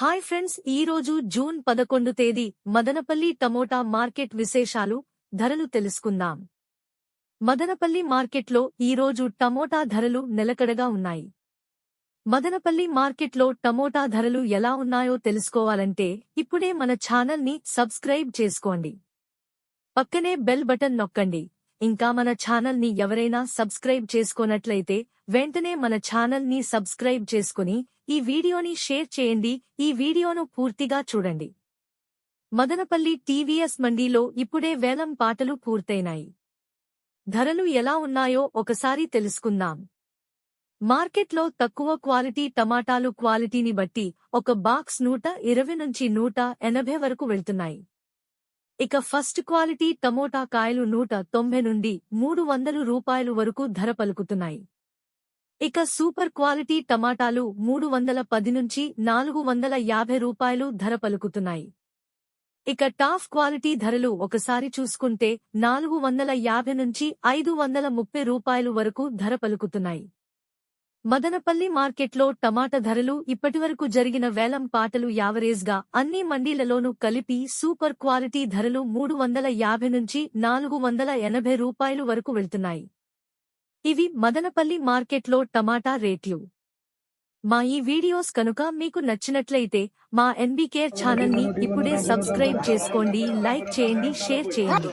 Hi friends ఈ రోజు June పదకొండు తేదీ మదనపల్లి టమోటా మార్కెట్ విశేషాలు ధరలు తెలుసుకుందాం. మదనపల్లి మార్కెట్లో ఈ రోజు టమోటా ధరలు నిలకడగా ఉన్నాయి. మదనపల్లి మార్కెట్లో టమోటా ధరలు ఎలా ఉన్నాయో తెలుసుకోవాలంటే ఇప్పుడే మన ఛానల్ని సబ్స్క్రైబ్ చేసుకోండి. పక్కనే బెల్ బటన్ నొక్కండి. ఇంకా మన ఛానల్ని ఎవరైనా సబ్స్క్రైబ్ చేసుకోనట్లయితే వెంటనే మన ఛానల్ని సబ్స్క్రైబ్ చేసుకుని ఈ వీడియోని షేర్ చేయండి. ఈ వీడియోను పూర్తిగా చూడండి. మదనపల్లి టీవీఎస్ మండీలో ఇప్పుడే వేలం పాటలు పూర్తయినాయి. ధరలు ఎలా ఉన్నాయో ఒకసారి తెలుసుకుందాం. మార్కెట్లో తక్కువ క్వాలిటీ టమాటాలు క్వాలిటీని బట్టి ఒక బాక్స్ నూట ఇరవై నుంచి నూట ఎనభై వరకు వెళ్తున్నాయి. ఇక ఫస్ట్ క్వాలిటీ టమోటా కాయలు నూట తొంభై నుండి మూడు వందలు రూపాయలు వరకు ధర పలుకుతున్నాయి. ఇక సూపర్ క్వాలిటీ టమాటాలు మూడు వందల పది నుంచి నాలుగు వందల యాభై రూపాయలు ధర పలుకుతున్నాయి. ఇక టాఫ్ క్వాలిటీ ధరలు ఒకసారి చూసుకుంటే నాలుగు వందల యాభై నుంచి ఐదు వందల ముప్పై రూపాయలు వరకు ధర పలుకుతున్నాయి. మదనపల్లి మార్కెట్లో టమాటా ధరలు ఇప్పటివరకు జరిగిన వేలం పాటలు యావరేజ్గా అన్ని మండీలలోనూ కలిపి సూపర్ క్వాలిటీ ధరలు మూడు వందల యాభై నుంచి నాలుగు వందల ఎనభై రూపాయలు వరకు వెళ్తున్నాయి. ఇవి మదనపల్లి మార్కెట్లో టమాటా రేట్లు. మా ఈ వీడియోస్ కనుక మీకు నచ్చినట్లయితే మా ఎన్బీకేర్ ఛానల్ని ఇప్పుడే సబ్స్క్రైబ్ చేసుకోండి లైక్ చేయండి షేర్ చేయండి.